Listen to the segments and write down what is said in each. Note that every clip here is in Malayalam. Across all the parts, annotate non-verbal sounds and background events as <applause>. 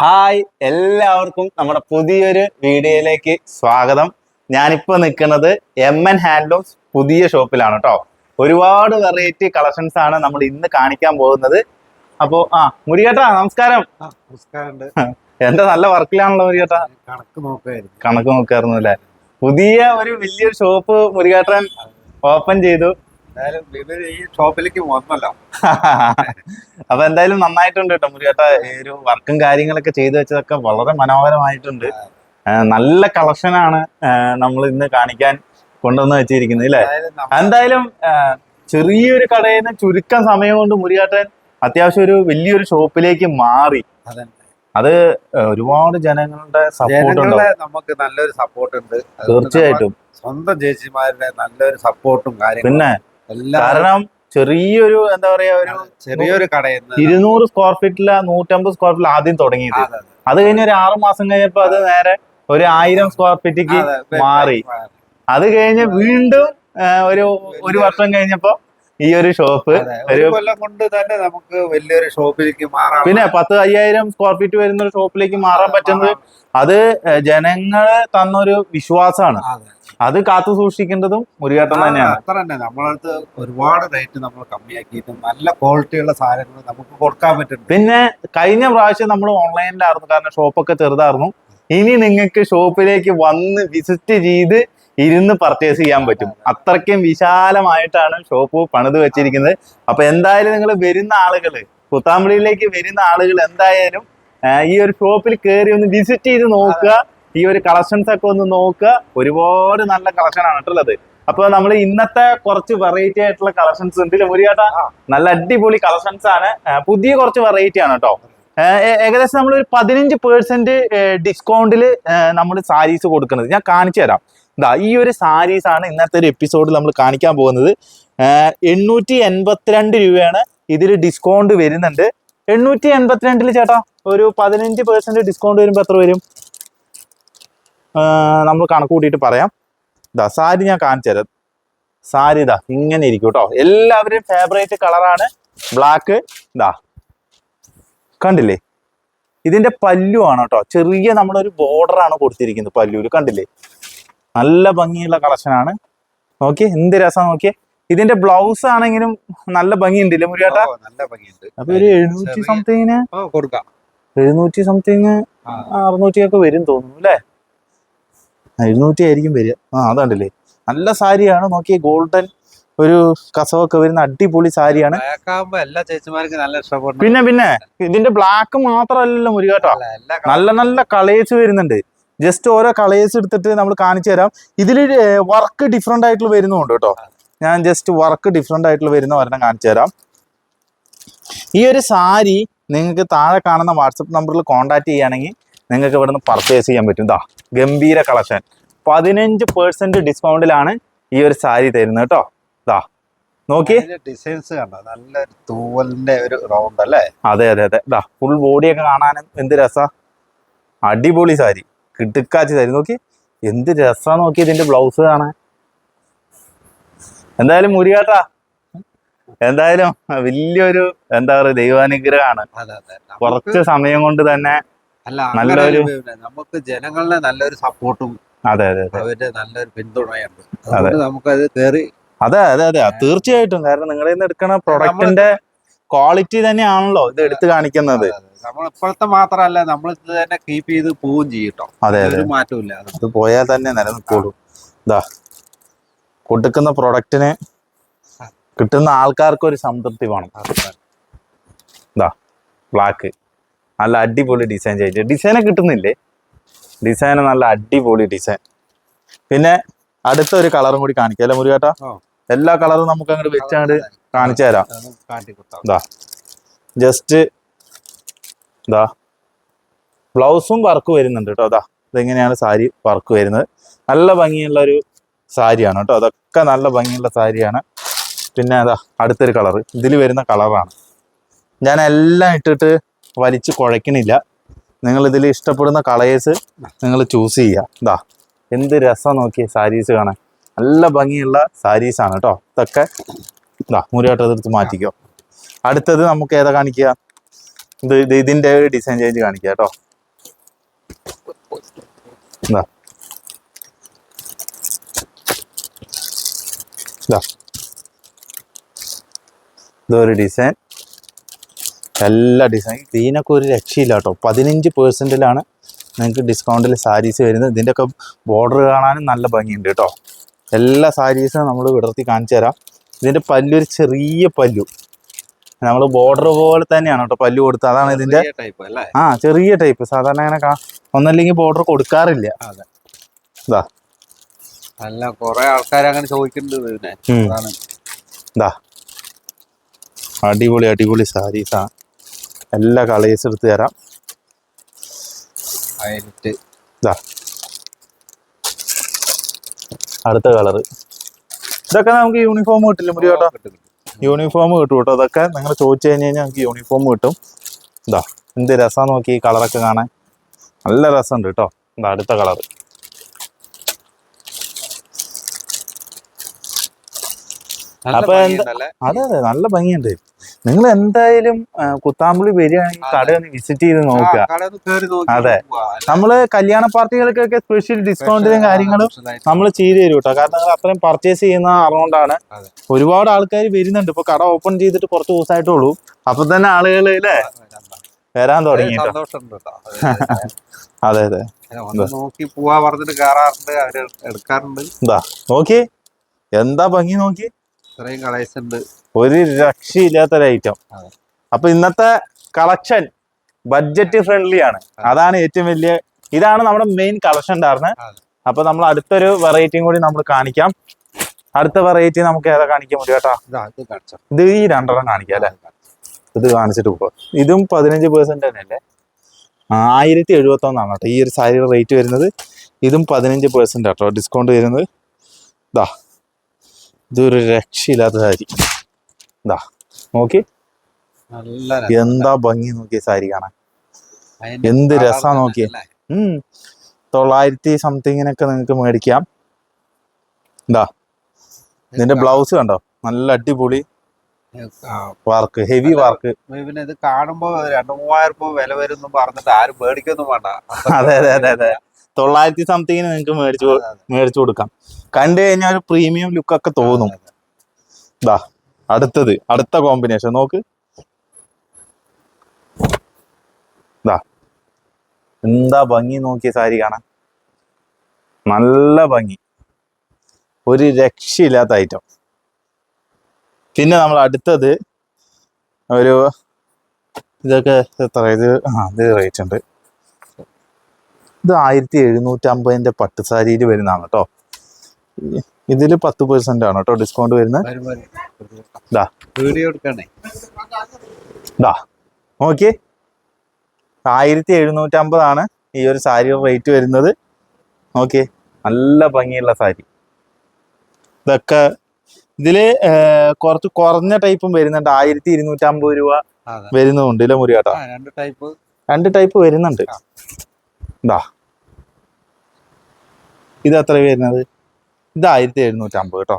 ഹായ് എല്ലാവർക്കും നമ്മുടെ പുതിയൊരു വീഡിയോയിലേക്ക് സ്വാഗതം. ഞാനിപ്പോൾ നിൽക്കുന്നത് എം എൻ ഹാൻഡ്ലൂംസ് പുതിയ ഷോപ്പിലാണ് കേട്ടോ. ഒരുപാട് വെറൈറ്റി കളക്ഷൻസ് ആണ് നമ്മൾ ഇന്ന് കാണിക്കാൻ പോകുന്നത്. അപ്പോ ആ മുരികേട്ടാ നമസ്കാരം. നമസ്കാരമുണ്ട്. <laughs> എന്താ നല്ല വർക്കിലാണല്ലോ മുരികേട്ടാ? കണക്ക് നോക്കായിരുന്നു കണക്ക് നോക്കായിരുന്നു അല്ലേ? പുതിയ ഒരു വലിയൊരു ഷോപ്പ് മുരികേട്ടൻ ഓപ്പൺ ചെയ്തു. എന്തായാലും ഈ ഷോപ്പിലേക്ക് വന്നല്ലോ. <laughs> അപ്പൊ എന്തായാലും നന്നായിട്ടുണ്ട് കേട്ടോ മുരുകേട്ട. ഈ ഒരു വർക്കും കാര്യങ്ങളൊക്കെ ചെയ്തു വെച്ചതൊക്കെ വളരെ മനോഹരമായിട്ടുണ്ട്. നല്ല കളക്ഷനാണ് നമ്മൾ ഇന്ന് കാണിക്കാൻ കൊണ്ടുവന്ന് വെച്ചിരിക്കുന്നത് അല്ലേ? എന്തായാലും ചെറിയൊരു കടയിൽ നിന്ന് ചുരുക്കം സമയം കൊണ്ട് മുരുകാട്ടൻ അത്യാവശ്യം ഒരു വലിയൊരു ഷോപ്പിലേക്ക് മാറി. അത് ഒരുപാട് ജനങ്ങളുടെ സപ്പോർട്ട് ഉണ്ട് നമുക്ക് നല്ലൊരു സപ്പോർട്ട് ഉണ്ട്. തീർച്ചയായിട്ടും. സ്വന്തം ചേച്ചിമാരുടെ നല്ലൊരു സപ്പോർട്ടും കാര്യം പിന്നെ കാരണം ചെറിയൊരു എന്താ പറയാ ഒരു ചെറിയൊരു കടയിൽ ഇരുന്നൂറ് സ്ക്വയർ ഫീറ്റില നൂറ്റമ്പത് സ്ക്വയർ ഫീറ്റിൽ ആദ്യം തുടങ്ങിയത്. അതെ, കഴിഞ്ഞ ഒരു ആറു മാസം കഴിഞ്ഞപ്പോ അത് നേരെ ഒരു ആയിരം സ്ക്വയർ ഫീറ്റിക്ക് മാറി. അത് കഴിഞ്ഞ് വീണ്ടും ഒരു ഒരു വർഷം കഴിഞ്ഞപ്പോ ഈ ഒരു ഷോപ്പ് ഒരു കൊല്ലം കൊണ്ട് തന്നെ നമുക്ക് വലിയൊരു ഷോപ്പിലേക്ക് മാറാം. പിന്നെ പത്ത് അയ്യായിരം സ്ക്വയർ ഫീറ്റ് വരുന്ന ഒരു ഷോപ്പിലേക്ക് മാറാൻ പറ്റുന്നത് അത് ജനങ്ങൾ തന്നൊരു വിശ്വാസമാണ്. അതെ. കാത്തു സൂക്ഷിക്കേണ്ടതും മുരുകേട്ടൻ തന്നെയാണ്. അത്ര തന്നെ. നമ്മളടുത്ത് ഒരുപാട് റേറ്റ് നമ്മൾ കമ്മിയാക്കിയിട്ട് നല്ല ക്വാളിറ്റിയുള്ള സാധനങ്ങൾ നമുക്ക് കൊടുക്കാൻ പറ്റും പിന്നെ കഴിഞ്ഞ പ്രാവശ്യം നമ്മൾ ഓൺലൈനിലായിരുന്നു കാരണം ഷോപ്പൊക്കെ ചെറുതായിരുന്നു. ഇനി നിങ്ങൾക്ക് ഷോപ്പിലേക്ക് വന്ന് വിസിറ്റ് ചെയ്ത് ഇരുന്ന് പർച്ചേസ് ചെയ്യാൻ പറ്റും. അത്രയ്ക്കും വിശാലമായിട്ടാണ് ഷോപ്പ് പണിത് വെച്ചിരിക്കുന്നത്. അപ്പൊ എന്തായാലും നിങ്ങൾ വരുന്ന ആളുകൾ പുത്താമ്പിളിയിലേക്ക് വരുന്ന ആളുകൾ എന്തായാലും ഈ ഒരു ഷോപ്പിൽ കയറി ഒന്ന് വിസിറ്റ് ചെയ്ത് നോക്കുക. ഈ ഒരു കളക്ഷൻസ് ഒക്കെ ഒന്ന് നോക്കുക. ഒരുപാട് നല്ല കളക്ഷൻ ആണ് കേട്ടുള്ളത് അപ്പൊ നമ്മൾ ഇന്നത്തെ കുറച്ച് വെറൈറ്റി ആയിട്ടുള്ള കളക്ഷൻസ് ഉണ്ട് ഇല്ലേ നല്ല അടിപൊളി കളക്ഷൻസ് ആണ്. പുതിയ കുറച്ച് വെറൈറ്റി ആണ് കേട്ടോ. ഏകദേശം നമ്മൾ ഒരു പതിനഞ്ച് പേഴ്സെന്റ് ഡിസ്കൗണ്ടിൽ നമ്മൾ സാരീസ് കൊടുക്കുന്നത്. ഞാൻ കാണിച്ചു തരാം. ഇതാ ഈ ഒരു സാരീസ് ആണ് ഇന്നത്തെ ഒരു എപ്പിസോഡിൽ നമ്മൾ കാണിക്കാൻ പോകുന്നത്. എണ്ണൂറ്റി എൺപത്തിരണ്ട് രൂപയാണ് ഇതിൽ ഡിസ്കൗണ്ട് വരുന്നുണ്ട്. എണ്ണൂറ്റി എൺപത്തിരണ്ടിൽ ചേട്ടാ ഒരു പതിനഞ്ച് പേഴ്സെന്റ് ഡിസ്കൗണ്ട് വരുമ്പോൾ എത്ര വരും? നമ്മൾ കണക്ക് കൂട്ടിയിട്ട് പറയാം. ഇതാ സാരി ഞാൻ കാണിച്ചു തരാം. സാരി ഇതാ ഇങ്ങനെ ഇരിക്കും കേട്ടോ എല്ലാവരും ഫേവറേറ്റ് കളറാണ് ബ്ലാക്ക് ഇതാ കണ്ടില്ലേ? ഇതിന്റെ പല്ലു ആണ് കേട്ടോ ചെറിയ നമ്മളൊരു ബോർഡർ ആണ് കൊടുത്തിരിക്കുന്നത് പല്ലുവിൽ കണ്ടില്ലേ? നല്ല ഭംഗിയുള്ള കളക്ഷനാണ് ആണ്. നോക്കി എന്ത് രസം നോക്കിയേ. ഇതിന്റെ ബ്ലൗസ് ആണെങ്കിലും നല്ല ഭംഗിയുണ്ടല്ലേ മുരിയാട്ട നല്ല ഭംഗിയുണ്ട്. അപ്പൊ ഒരു എഴുന്നൂറ്റി സംതിങ് സംതിങ്ങിന് ഓ കൊടുക്കാം. എഴുന്നൂറ്റി സംതിങ്. അറുന്നൂറ്റി ഒക്കെ വരും തോന്നുന്നു അല്ലേ? എഴുന്നൂറ്റി ആയിരിക്കും വരിക. ആ അതുണ്ടല്ലേ? നല്ല സാരിയാണ്. നോക്കി ഗോൾഡൻ ഒരു കസവൊക്കെ വരുന്ന അടിപൊളി സാരിയാണ്. എല്ലാ ചേച്ചിമാർക്കും നല്ല ഇഷ്ടപ്പെട്ടു പിന്നെ പിന്നെ ഇതിന്റെ ബ്ലാക്ക് മാത്രമല്ലല്ലോ മുരുകാട്ടോ നല്ല നല്ല കളേഴ്സ് വരുന്നുണ്ട്. ജസ്റ്റ് ഓരോ കളേഴ്സ് എടുത്തിട്ട് നമ്മൾ കാണിച്ചു തരാം. ഇതിൽ വർക്ക് ഡിഫറെന്റ് ആയിട്ടുള്ള വരുന്നുണ്ട് കേട്ടോ. ഞാൻ ജസ്റ്റ് വർക്ക് ഡിഫറെന്റ് ആയിട്ടുള്ള വരുന്ന ഒരെണ്ണം കാണിച്ചു തരാം. ഈ ഒരു സാരി നിങ്ങൾക്ക് താഴെ കാണുന്ന വാട്സപ്പ് നമ്പറിൽ കോൺടാക്ട് ചെയ്യുകയാണെങ്കിൽ നിങ്ങൾക്ക് ഇവിടെ നിന്ന് പർച്ചേസ് ചെയ്യാൻ പറ്റും. ഇതാ ഗംഭീര കളക്ഷൻ പതിനഞ്ച് പേഴ്സെന്റ് ഡിസ്കൗണ്ടിലാണ് ഈ ഒരു സാരി തരുന്നത് കേട്ടോ. ഇതാ നോക്കി. ഡിസൈൻസ് കണ്ടോ? നല്ല തൂവലിന്റെ ഒരു റൗണ്ട് അല്ലേ? അതെ അതെ അതെ. ഇതാ ഫുൾ ബോഡിയൊക്കെ കാണാനും എന്ത് രസ? അടിപൊളി സാരി കിടുക്കാച്ചി സാരി നോക്കി. എന്ത് രസാ നോക്കി ഇതിന്റെ ബ്ലൗസ് കാണാൻ. എന്തായാലും മുരികാട്ടാ. എന്തായാലും വലിയൊരു എന്താ പറയുക ദൈവാനുഗ്രഹമാണ്. കുറച്ച് സമയം കൊണ്ട് തന്നെ അല്ല നല്ലൊരു- നമുക്ക് ജനങ്ങളുടെ നല്ലൊരു സപ്പോർട്ടും അതെ അതെ അവരുടെ നല്ലൊരു പിന്തുണയുണ്ട്. അതുകൊണ്ട് നമുക്കത് കയറി അതെ അതെ അതെ. തീർച്ചയായിട്ടും. കാരണം നിങ്ങളിൽ നിന്ന് എടുക്കുന്ന പ്രൊഡക്റ്റിന്റെ ക്വാളിറ്റി തന്നെയാണല്ലോ ഇത് എടുത്തു കാണിക്കുന്നത്. നമ്മൾ ഇപ്പോഴത്തെ മാത്രമല്ല നമ്മൾ ഇത് തന്നെ കീപ്പ് ചെയ്ത് പോവുകയും ചെയ്യട്ടോ അതെ അതെ മാറ്റമില്ല അത്. പോയാൽ തന്നെ നിലനിൽക്കുള്ളൂ. ഇതാ കൊടുക്കുന്ന പ്രൊഡക്റ്റിന് കിട്ടുന്ന ആൾക്കാർക്ക് ഒരു സംതൃപ്തി വേണം. ഇതാ ബ്ലാക്ക് നല്ല അടിപൊളി ഡിസൈൻ ചെയ്തിട്ട്. ഡിസൈനെ കിട്ടുന്നില്ലേ? ഡിസൈൻ നല്ല അടിപൊളി ഡിസൈൻ പിന്നെ അടുത്ത ഒരു കളറും കൂടി കാണിക്കാം അല്ലെ മുരുകേട്ടാ? എല്ലാ കളറും നമുക്ക് അങ്ങോട്ട് വെച്ചാണ്ട് കാണിച്ചു തരാം. ഇതാ ജസ്റ്റ് ഇതാ ബ്ലൗസും വർക്ക് വരുന്നുണ്ട് കേട്ടോ അതാ ഇതെങ്ങനെയാണ് സാരി വർക്ക് വരുന്നത്? നല്ല ഭംഗിയുള്ള ഒരു സാരിയാണ് കേട്ടോ അതൊക്കെ നല്ല ഭംഗിയുള്ള സാരിയാണ്. പിന്നെ അതാ അടുത്തൊരു കളർ ഇതിൽ വരുന്ന കളറാണ് ഞാൻ എല്ലാം ഇട്ടിട്ട് വലിച്ച് കുഴക്കണില്ല നിങ്ങൾ ഇതിൽ ഇഷ്ടപ്പെടുന്ന കളേഴ്സ് നിങ്ങൾ ചൂസ് ചെയ്യുക. ഇതാ എന്ത് രസം നോക്കിയ സാരീസ് കാണാൻ. നല്ല ഭംഗിയുള്ള സാരീസാണ് കേട്ടോ ഇതൊക്കെ ഇതാ മുരിയാട്ടം എടുത്ത് മാറ്റിക്കോ. അടുത്തത് നമുക്ക് ഏതാ കാണിക്കുക ഇത് ഇത് ഇതിന്റെ ഒരു ഡിസൈൻ ചേഞ്ച് കാണിക്കുക കേട്ടോ ഇതാ ഇതൊരു ഡിസൈൻ എല്ലാ ഡിസൈൻ ഇതിനൊക്കെ ഒരു രക്ഷയില്ല കേട്ടോ പതിനഞ്ച് പേഴ്സന്റിലാണ് നിങ്ങൾക്ക് ഡിസ്കൗണ്ടിൽ സാരീസ് വരുന്നത്. ഇതിന്റെയൊക്കെ ബോർഡർ കാണാനും നല്ല ഭംഗിയുണ്ട് കേട്ടോ എല്ലാ സാരീസും നമ്മൾ വിടർത്തി കാണിച്ചു തരാം. ഇതിന്റെ പല്ലൊരു ചെറിയ പല്ലു. നമ്മൾ ബോർഡർ പോലെ തന്നെയാണ് കേട്ടോ പല്ലു കൊടുത്തത്. അതാണ് ഇതിന്റെ ആ ചെറിയ ടൈപ്പ് സാധാരണ അങ്ങനെ ഒന്നല്ലെങ്കിൽ ബോർഡർ കൊടുക്കാറില്ല. ഇതാ അല്ല കുറെ ആൾക്കാർ അങ്ങനെ ചോദിക്കുന്നുണ്ട് അടിപൊളി അടിപൊളി സാരീസാ എല്ലാ കളേഴ്സ് എടുത്ത് തരാം. വയലറ്റ് ഇതാ അടുത്ത കളറ് ഇതൊക്കെ നമുക്ക് യൂണിഫോം കിട്ടില്ല മുരി കേട്ടോ യൂണിഫോം കിട്ടും കേട്ടോ. അതൊക്കെ നിങ്ങൾ ചോദിച്ചു കഴിഞ്ഞ് കഴിഞ്ഞാൽ നമുക്ക് യൂണിഫോം കിട്ടും. ഇതാ എന്ത് രസം നോക്കി ഈ കളറൊക്കെ കാണാൻ. നല്ല രസമുണ്ട് കേട്ടോ. ഇതാ അടുത്ത കളർ. അപ്പൊ എന്താ- അതെ അതെ നല്ല ഭംഗിയുണ്ട്. നിങ്ങൾ എന്തായാലും കുത്താമ്പുളി വരികയാണെങ്കിൽ അതെ. കട ഒന്ന് വിസിറ്റ് ചെയ്ത് നോക്കുക. അതെ. നമ്മൾ കല്യാണ പാർട്ടികൾക്കൊക്കെ സ്പെഷ്യൽ ഡിസ്കൗണ്ടിലും കാര്യങ്ങളും നമ്മൾ ചെയ്തു തരും കേട്ടോ കാരണം നിങ്ങൾ അത്രയും പർച്ചേസ് ചെയ്യുന്ന അറൗണ്ടാണ് ഒരുപാട് ആൾക്കാർ വരുന്നുണ്ട്. ഇപ്പൊ കട ഓപ്പൺ ചെയ്തിട്ട് കുറച്ച് ദിവസമായിട്ടുള്ളൂ അപ്പൊ തന്നെ ആളുകൾ അല്ലേ വരാൻ തുടങ്ങി അതെ അതെ <laughs> നോക്കി പോവാ പറഞ്ഞിട്ട് കയറാറുണ്ട് അവർ എടുക്കാറുണ്ട്. എന്താ നോക്കി. എന്താ ഭംഗി നോക്കി? ഇത്രയും കളേഴ്സ് ഉണ്ട് ഒരു രക്ഷയില്ലാത്തൊരു ഐറ്റം. അപ്പൊ ഇന്നത്തെ കളക്ഷൻ ബഡ്ജറ്റ് ഫ്രണ്ട്ലി ആണ്. അതാണ് ഏറ്റവും വലിയ ഇതാണ് നമ്മുടെ മെയിൻ കളക്ഷൻ ഉണ്ടായിരുന്നത്. അപ്പൊ നമ്മൾ അടുത്തൊരു വെറൈറ്റിയും കൂടി നമ്മൾ കാണിക്കാം. അടുത്ത വെറൈറ്റി നമുക്ക് ഏതാ കാണിക്കാൻ പറ്റും കേട്ടോ? ഇത് ഈ രണ്ടെണ്ണം കാണിക്കാം അല്ലെ? ഇത് കാണിച്ചിട്ട് പോകും ഇതും പതിനഞ്ച് പേഴ്സെന്റ് തന്നെയല്ലേ? ആയിരത്തി എഴുപത്തി ഒന്നാണ് കേട്ടോ. ഈ ഒരു സാരിയുടെ റേറ്റ് വരുന്നത്. ഇതും പതിനഞ്ച് പേഴ്സെന്റ് കേട്ടോ. ഡിസ്കൗണ്ട് വരുന്നത്. ഇതാ ഇതൊരു രക്ഷയില്ലാത്ത സാരി. എന്താ നോക്കി. നല്ല എന്താ ഭംഗി നോക്കിയ സാരി കാണാൻ. എന്ത് രസാ നോക്കിയ? ഉം. തൊള്ളായിരത്തി സംതിങ്ങിനൊക്കെ നിങ്ങൾക്ക് മേടിക്കാം. എന്താ നിന്റെ ബ്ലൗസ് കണ്ടോ? നല്ല അടിപൊളി വർക്ക് ഹെവി വർക്ക്. പിന്നെ ഇത് കാണുമ്പോ രണ്ടു മൂവായിരം രൂപ വില വരും പറഞ്ഞിട്ട് ആരും പേടിക്കൊന്നും വേണ്ട. <laughs> അതെ അതെ അതെ അതെ. തൊള്ളായിരത്തി സംതിങ്ങിന് നിങ്ങൾക്ക് മേടിച്ചു മേടിച്ചു കൊടുക്കാം. കണ്ടു കഴിഞ്ഞാൽ ഒരു പ്രീമിയം ലുക്ക് ഒക്കെ തോന്നും. ഇതാ അടുത്തത് അടുത്ത കോമ്പിനേഷൻ നോക്ക്. ഇതാ എന്താ ഭംഗി നോക്കിയ സാരി കാണാൻ? നല്ല ഭംഗി. ഒരു രക്ഷയില്ലാത്ത ഐറ്റം പിന്നെ നമ്മൾ അടുത്തത് ഒരു ഇതൊക്കെ എത്ര ഇത്? ആ ഇത് റേറ്റ് ഉണ്ട്. ഇത് ആയിരത്തി എഴുന്നൂറ്റി അമ്പതിന്റെ പട്ട് സാരിയിൽ വരുന്നതാണ് കേട്ടോ. ഇതിൽ പത്ത് പെർസെന്റ് ആണ് കേട്ടോ ഡിസ്കൗണ്ട് വരുന്നത്. നോക്കിയേ ആയിരത്തി എഴുന്നൂറ്റി അമ്പതാണ് ഈ ഒരു സാരിയുടെ റേറ്റ് വരുന്നത്. നോക്കിയേ. നല്ല ഭംഗിയുള്ള സാരി. ഇതൊക്കെ ഇതിൽ കുറച്ച് കുറഞ്ഞ ടൈപ്പും വരുന്നുണ്ട്. ആയിരത്തി ഇരുന്നൂറ്റി അമ്പത് രൂപ വരുന്നുണ്ട്. ഇല്ല മുറി കേട്ടോ രണ്ട് ടൈപ്പ് രണ്ട് ടൈപ്പ് വരുന്നുണ്ട്. ഇതാ ഇത് എത്ര വരുന്നത്? ഇത് ആയിരത്തി എഴുന്നൂറ്റി അമ്പത് കേട്ടോ.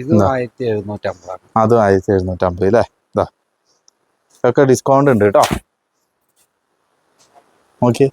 ഇത് ഇതാ. ആയിരത്തി എഴുന്നൂറ്റി അമ്പതാണ് അതും ആയിരത്തി എഴുന്നൂറ്റമ്പത് അല്ലേ? ഇതാ ഇതൊക്കെ ഡിസ്കൗണ്ട് ഉണ്ട് കേട്ടോ. ഓക്കെ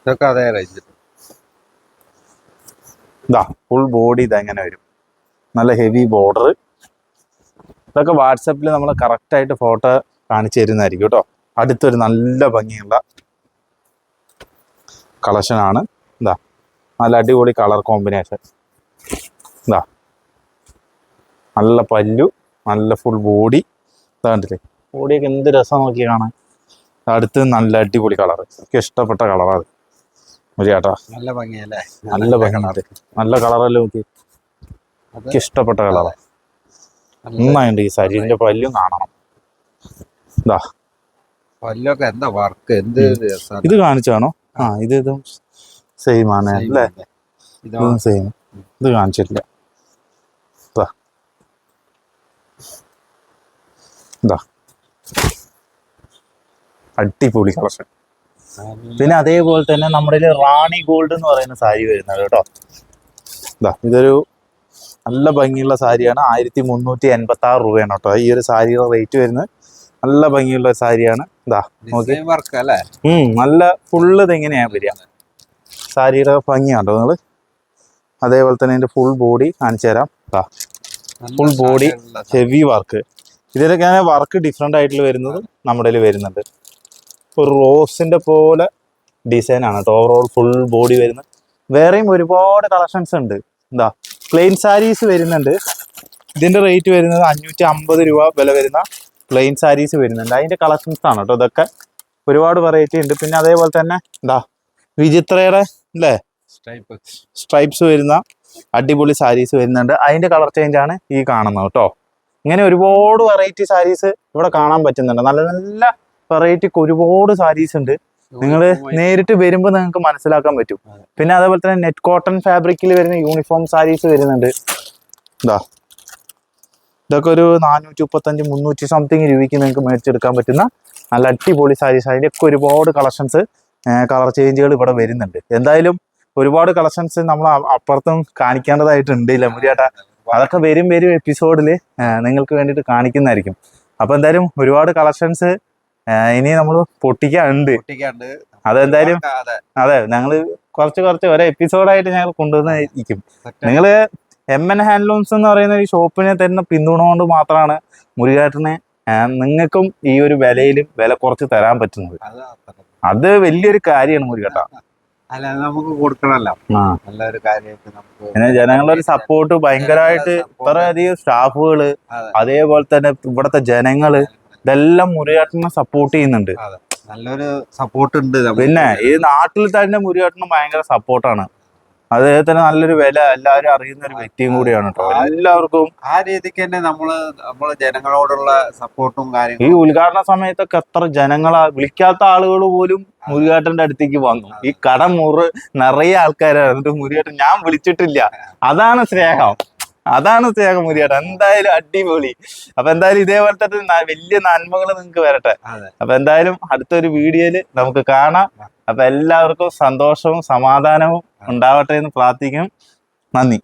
ഇതൊക്കെ അതേ റേഞ്ച് ഇതാ ഫുൾ ബോഡി ഇതെങ്ങനെ വരും? നല്ല ഹെവി ബോർഡർ ഇതൊക്കെ വാട്സപ്പിൽ നമ്മൾ കറക്റ്റായിട്ട് ഫോട്ടോ കാണിച്ചു തരുന്നതായിരിക്കും കേട്ടോ. അടുത്തൊരു നല്ല ഭംഗിയുള്ള കളക്ഷനാണ് എന്താ നല്ല അടിപൊളി കളർ കോമ്പിനേഷൻ എന്താ നല്ല പല്ലു നല്ല ഫുൾ ബോഡി ഇതാ കണ്ടില്ലേ ബോഡിയൊക്കെ എന്ത് രസം നോക്കി കാണാൻ. അടുത്ത് നല്ല അടിപൊളി കളർ എനിക്ക് ഇഷ്ടപ്പെട്ട കളറാണ് ഒരു ചേട്ടാ. നല്ല ഭംഗിയല്ലേ? നല്ല ഭംഗിയാണ് നല്ല കളറല്ലേ നോക്കി എനിക്ക് ഇഷ്ടപ്പെട്ട കളറാണ് നന്നായിട്ടുണ്ട് ഈ ശരീരത്തിന്റെ പല്ലും കാണണം. ഇതാ പല്ലൊക്കെ എന്താ വർക്ക്? എന്ത് ഇത് കാണിച്ചാണോ? ആ. ഇത് ഇതും സെയിം ആണ് അല്ലേ? ഇതും. സെയിം ഇത് കാണിച്ചിട്ടില്ല. അടിപൊളി കളക്ഷൻ പിന്നെ അതേപോലെ തന്നെ നമ്മുടെ റാണി ഗോൾഡ് എന്ന് പറയുന്ന സാരി വരുന്നത് കേട്ടോ. ഇതാ ഇതൊരു നല്ല ഭംഗിയുള്ള സാരിയാണ്. ആയിരത്തി മുന്നൂറ്റി എൺപത്തി ആറ് രൂപയാണ് കേട്ടോ ഈ ഒരു സാരിയുടെ റേറ്റ് വരുന്നത്. നല്ല ഭംഗിയുള്ള സാരിയാണ്. ഇതാ നോക്കി. നല്ല ഫുള്ള് ഇതെങ്ങനെയാ വരിക. സാരിയുടെ ഭംഗിയാണ്ടോ നിങ്ങൾ. അതേപോലെ തന്നെ ഇതിന്റെ ഫുൾ ബോഡി കാണിച്ചു തരാം. Full body. ഹെവി വർക്ക് ഇതിലൊക്കെ വർക്ക് ഡിഫറെന്റ് ആയിട്ടുള്ള വരുന്നത് നമ്മുടെ വരുന്നുണ്ട്. ഒരു റോസിന്റെ പോലെ ഡിസൈൻ ആണ് കേട്ടോ. ഓവറോൾ ഫുൾ ബോഡി വരുന്നത്. വേറെയും ഒരുപാട് കളക്ഷൻസ് ഉണ്ട്. എന്താ പ്ലെയിൻ സാരീസ് വരുന്നുണ്ട്. ഇതിന്റെ റേറ്റ് വരുന്നത് അഞ്ഞൂറ്റി അമ്പത് രൂപ വില വരുന്ന പ്ലെയിൻ സാരീസ് വരുന്നുണ്ട്. അതിന്റെ കളക്ഷൻസ് ആണ് കേട്ടോ ഇതൊക്കെ. ഒരുപാട് വെറൈറ്റി ഉണ്ട്. പിന്നെ അതേപോലെ തന്നെ എന്താ വിചിത്രയുടെ അല്ലേ. സ്ട്രൈപ്സ് വരുന്ന അടിപൊളി സാരീസ് വരുന്നുണ്ട്. അതിന്റെ കളർ ചേഞ്ച് ആണ് ഈ കാണുന്നത് കേട്ടോ ഇങ്ങനെ ഒരുപാട് വെറൈറ്റി സാരീസ് ഇവിടെ കാണാൻ പറ്റുന്നുണ്ട്. നല്ല നല്ല വെറൈറ്റിക്ക് ഒരുപാട് സാരീസ് ഉണ്ട്. നിങ്ങൾ നേരിട്ട് വരുമ്പോൾ നിങ്ങൾക്ക് മനസ്സിലാക്കാൻ പറ്റും. പിന്നെ അതേപോലെ തന്നെ നെറ്റ് കോട്ടൺ ഫാബ്രിക്കിൽ വരുന്ന യൂണിഫോം സാരീസ് വരുന്നുണ്ട്. ഇതാ ഇതൊക്കെ ഒരു നാനൂറ്റി മുപ്പത്തഞ്ച് മുന്നൂറ്റി സംതിങ് രൂപയ്ക്ക് നിങ്ങൾക്ക് മേടിച്ചെടുക്കാൻ പറ്റുന്ന നല്ല അടിപൊളി സാരീസ് അതിന്റെയൊക്കെ ഒരുപാട് കളക്ഷൻസ് കളർ ചേഞ്ചുകൾ ഇവിടെ വരുന്നുണ്ട്. എന്തായാലും ഒരുപാട് കളക്ഷൻസ് നമ്മൾ അപ്പുറത്തും കാണിക്കേണ്ടതായിട്ടുണ്ട് ഇല്ല മുരിയാട്ടാ അതൊക്കെ വരും വരും എപ്പിസോഡിൽ നിങ്ങൾക്ക് വേണ്ടിയിട്ട് കാണിക്കുന്നതായിരിക്കും. അപ്പോൾ എന്തായാലും ഒരുപാട് കളക്ഷൻസ് ഇനി നമ്മൾ പൊട്ടിക്കാണ്ട് അതെന്തായാലും അതെ. അതെ ഞങ്ങൾ കുറച്ച് കുറച്ച് ഒരേ എപ്പിസോഡായിട്ട് ഞങ്ങൾ കൊണ്ടുവന്നിരിക്കും നിങ്ങൾ എം എൻ ഹാൻഡ്ലൂംസ് എന്ന് പറയുന്ന ഈ ഷോപ്പിനെ തരുന്ന പിന്തുണ കൊണ്ട് മാത്രമാണ് മുരുകേട്ടനെ നിങ്ങൾക്കും ഈ ഒരു വിലയിലും വില കുറച്ച് തരാൻ പറ്റുന്നത്. അത്. വലിയൊരു കാര്യമാണ് മുരുകേട്ട. അല്ല നമുക്ക് കൊടുക്കണല്ലോ നല്ലൊരു കാര്യമായിട്ട് നമുക്ക് പിന്നെ ജനങ്ങളുടെ ഒരു സപ്പോർട്ട് ഭയങ്കരമായിട്ട്. ഇത്രയധികം സ്റ്റാഫുകൾ അതേപോലെ തന്നെ ഇവിടത്തെ ജനങ്ങൾ ഇതെല്ലാം മുരുകേട്ടനെ സപ്പോർട്ട് ചെയ്യുന്നുണ്ട്. നല്ലൊരു സപ്പോർട്ട് ഉണ്ട്. പിന്നെ ഈ നാട്ടിൽ തന്നെ മുരുകേട്ടന് ഭയങ്കര സപ്പോർട്ടാണ് അദ്ദേഹത്തിന് നല്ലൊരു വില എല്ലാവരും അറിയുന്ന ഒരു വ്യക്തിയും കൂടിയാണ് കേട്ടോ. എല്ലാവർക്കും ആ രീതിക്ക് തന്നെ നമ്മൾ നമ്മൾ ജനങ്ങളോടുള്ള സപ്പോർട്ടും കാര്യങ്ങളും ഈ ഉദ്ഘാടന സമയത്തൊക്കെ എത്ര ജനങ്ങളാ വിളിക്കാത്ത ആളുകൾ പോലും മുരുകേട്ടന്റെ അടുത്തേക്ക് വന്നു. ഈ കട മുറ് നിറയെ ആൾക്കാരായിരുന്നു മുരുകേട്ടൻ ഞാൻ വിളിച്ചിട്ടില്ല. അതാണ് സ്നേഹം. അതാണ് മുരുകേട്ടൻ എന്തായാലും അടിപൊളി. അപ്പൊ എന്തായാലും ഇതേപോലത്തെ വലിയ നന്മകൾ നിങ്ങൾക്ക് വരട്ടെ. അപ്പൊ എന്തായാലും അടുത്തൊരു വീഡിയോയിൽ നമുക്ക് കാണാം. അപ്പൊ എല്ലാവർക്കും സന്തോഷവും സമാധാനവും ഉണ്ടാവട്ടെ എന്ന് പ്രാർത്ഥിക്കും. നന്ദി.